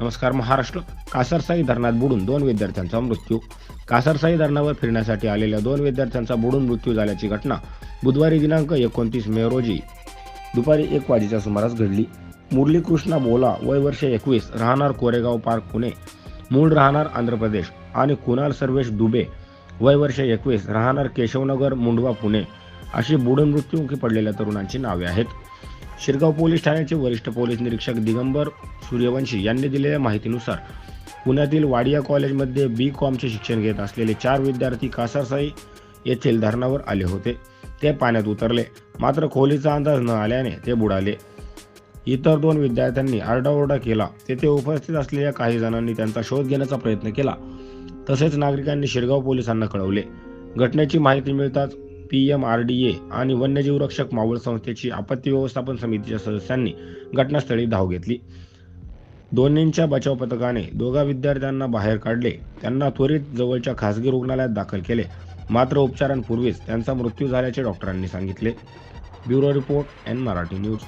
नमस्कार महाराष्ट्र. कासरसाई धरणात बुडून दोन विद्यार्थ्यांचा मृत्यू. कासरसाई धरणावर फिरण्यासाठी आलेल्या दोन विद्यार्थ्यांचा बुडून मृत्यू झाल्याची घटना बुधवारी दिनांक एकोणतीस मे रोजी दुपारी एक वाजेच्या सुमारास घडली. मुरली कृष्णा बोला वय वर्ष एकवीस राहणार कोरेगाव पार्क पुणे. मूळ राहणार आंध्र प्रदेश आणि कुणाल सर्वेश दुबे. वय वर्ष एकवीस राहणार केशवनगर मुंडवा पुणे. अशी बुडून मृत्युमुखी पडलेल्या तरुणांची नावे आहेत. शिरगाव पोलीस ठाण्याचे वरिष्ठ पोलीस निरीक्षक दिगंबर सूर्यवंशी यांनी दिलेल्या माहितीनुसार पुण्यातील वाडिया कॉलेजमध्ये बी कॉमचे शिक्षण घेत असलेले चार विद्यार्थी कासारसाई येथील धरणावर आले होते. ते पाण्यात उतरले. मात्र खोलीचा अंदाज न आल्याने ते बुडाले. इतर दोन विद्यार्थ्यांनी आरडाओरडा केला. तेथे उपस्थित असलेल्या काही जणांनी त्यांचा शोध घेण्याचा प्रयत्न केला. तसेच नागरिकांनी शिरगाव पोलिसांना कळवले. घटनेची माहिती मिळताच P M R D A आणि वन्यजीव रक्षक मावळ संस्थेची आपत्ती व्यवस्थापन समितीच्या सदस्यांनी घटनास्थळी धाव घेतली. दोन्हींच्या बचाव पथकाने दोघा विद्यार्थ्यांना बाहेर काढले. त्यांना त्वरित जवळच्या खासगी रुग्णालयात दाखल केले. मात्र उपचारांपूर्वीच त्यांचा मृत्यू झाल्याचे डॉक्टरांनी सांगितले. Bureau report N Marathi news.